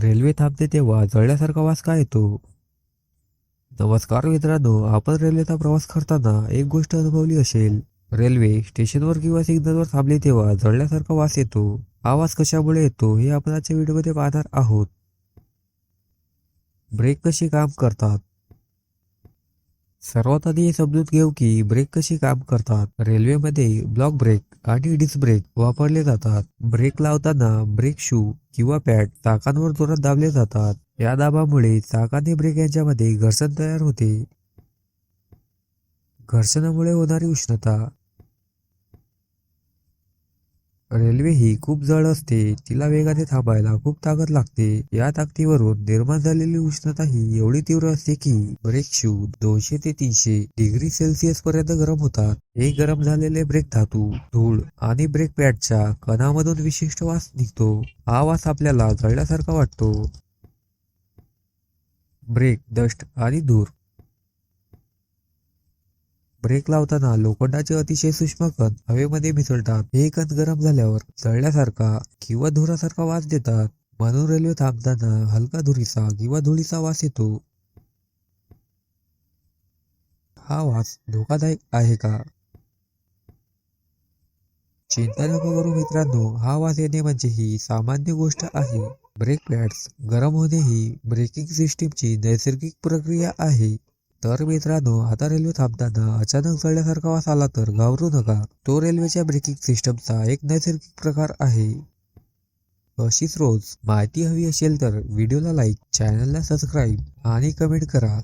Railway थांबते तेव्हा जळल्यासारखा वास का येतो? नमस्कार मित्रांनो आपण रेल्वेचा प्रवास करताना एक गोष्ट अनुभवली असेल. रेल्वे स्टेशनवर किंवा सिग्नलवर थांबली तेव्हा जळल्यासारखा वास येतो. हा वास कशामुळे येतो हे आपण आजच्या व्हिडिओमध्ये पाहणार आहोत. ब्रेक कसे काम करतात? सर्वात आधी हे समजून घेऊ की ब्रेक कशी काम करतात. रेल्वेमध्ये ब्लॉक ब्रेक आणि डिस्क ब्रेक वापरले जातात. ब्रेक लावताना ब्रेक शू किंवा पॅड चाकांवर जोरात दाबले जातात. या दाबामुळे चाक आणि ब्रेक यांच्यामध्ये घर्षण तयार होते. घर्षणामुळे होणारी उष्णता रेल्वे ही खूप जड असते. तिला वेगाने थांबायला खूप ताकद लागते. या ताकदीवरून निर्माण झालेली उष्णता ही एवढी तीव्र असते की ब्रेक शू दोनशे ते तीनशे डिग्री सेल्सिअस पर्यंत गरम होतात. हे गरम झालेले ब्रेक धातू धूळ आणि ब्रेक पॅडच्या कणामधून विशिष्ट वास निघतो. हा वास आपल्याला जळल्यासारखा वाटतो. ब्रेक डस्ट आणि धूर ब्रेक लावताना लोखंडाचे अतिशय सूक्ष्म कण हवेमध्ये मिसळतात. हे कण गरम झाल्यावर जळल्यासारखा किंवा धुरासारखा वास देतात. म्हणून रेल्वे थांबताना हलका धुरीचा किंवा धुळीचा वास येतो. हा वास धोकादायक आहे का? चिंता नको करू मित्रांनो हा वास येणे म्हणजे ही सामान्य गोष्ट आहे. ब्रेक पॅड्स गरम होणे ही ब्रेकिंग सिस्टीमची नैसर्गिक प्रक्रिया आहे. तर मित्रांनो आता रेल्वे थांबताना अचानक चढल्यासारखा वास आला तर घाबरू नका. तो रेल्वेच्या ब्रेकिंग सिस्टमचा एक नैसर्गिक प्रकार आहे. अशीच रोज माहिती हवी असेल तर व्हिडिओला लाईक चॅनलला सबस्क्राईब आणि कमेंट करा.